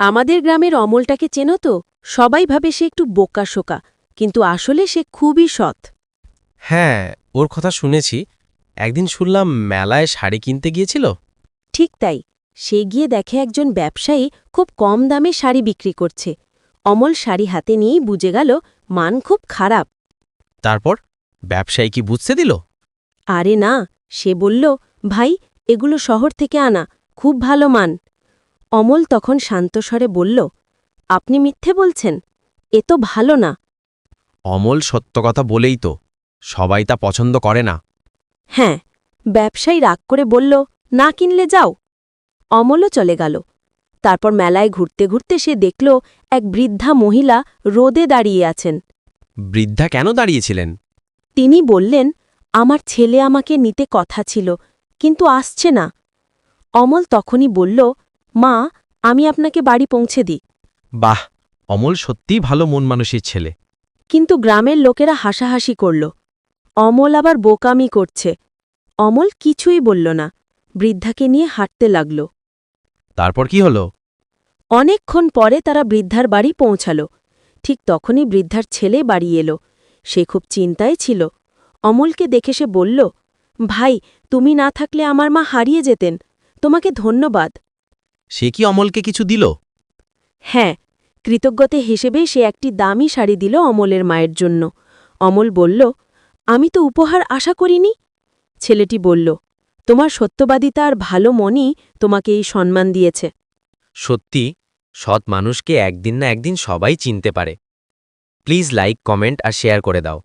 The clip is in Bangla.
আমাদের গ্রামের অমলটাকে চেনো তো? সবাই ভাবে সে একটু বোকা শোকা কিন্তু আসলে সে খুবই সৎ। হ্যাঁ ওর কথা শুনেছি। একদিন শুনলাম মেলায় শাড়ি কিনতে গিয়েছিল। ঠিক তাই। সে গিয়ে দেখে একজন ব্যবসায়ী খুব কম দামে শাড়ি বিক্রি করছে। অমল শাড়ি হাতে নিয়েই বুঝে গেল মান খুব খারাপ। তারপর? ব্যবসায়ী কি বুঝতে দিল? আরে না সে বলল ভাই এগুলো শহর থেকে আনা খুব ভালো মান। অমল তখন শান্তস্বরে বলল আপনি মিথ্যে বলছেন এ তো ভালো না। অমল সত্য কথা বলেই তো সবাই তা পছন্দ করে না। হ্যাঁ ব্যবসায়ী রাগ করে বলল না কিনলে যাও। অমলও চলে গেল। তারপর মেলায় ঘুরতে ঘুরতে সে দেখল এক বৃদ্ধা মহিলা রোদে দাঁড়িয়ে আছেন। বৃদ্ধা কেন দাঁড়িয়েছিলেন? তিনি বললেন আমার ছেলে আমাকে নিতে কথা ছিল কিন্তু আসছে না। অমল তখনই বলল মা আমি আপনাকে বাড়ি পৌঁছে দিই। বাহ অমল সত্যিই ভালো মন মানুষের ছেলে। কিন্তু গ্রামের লোকেরা হাসাহাসি করল। অমল আবার বোকামি করছে। অমল কিছুই বলল না। বৃদ্ধাকে নিয়ে হাঁটতে লাগল। তারপর কি হলো? অনেকক্ষণ পরে তারা বৃদ্ধার বাড়ি পৌঁছাল। ঠিক তখনই বৃদ্ধার ছেলে বাড়ি এলো। সে খুব চিন্তায় ছিল। অমলকে দেখে সে বলল ভাই তুমি না থাকলে আমার মা হারিয়ে যেতেন। তোমাকে ধন্যবাদ। সে কি অমলকে কিছু দিল? হ্যাঁ কৃতজ্ঞতে হিসেবে সে একটি দামি শাড়ি দিল অমলের মায়ের জন্য। অমল বলল আমি তো উপহার আশা করিনি। ছেলেটি বলল তোমার সত্যবাদিতা আর ভালো মনই তোমাকে এই সম্মান দিয়েছে। সত্যি সৎ মানুষকে একদিন না একদিন সবাই চিনতে পারে। প্লিজ লাইক কমেন্ট আর শেয়ার করে দাও।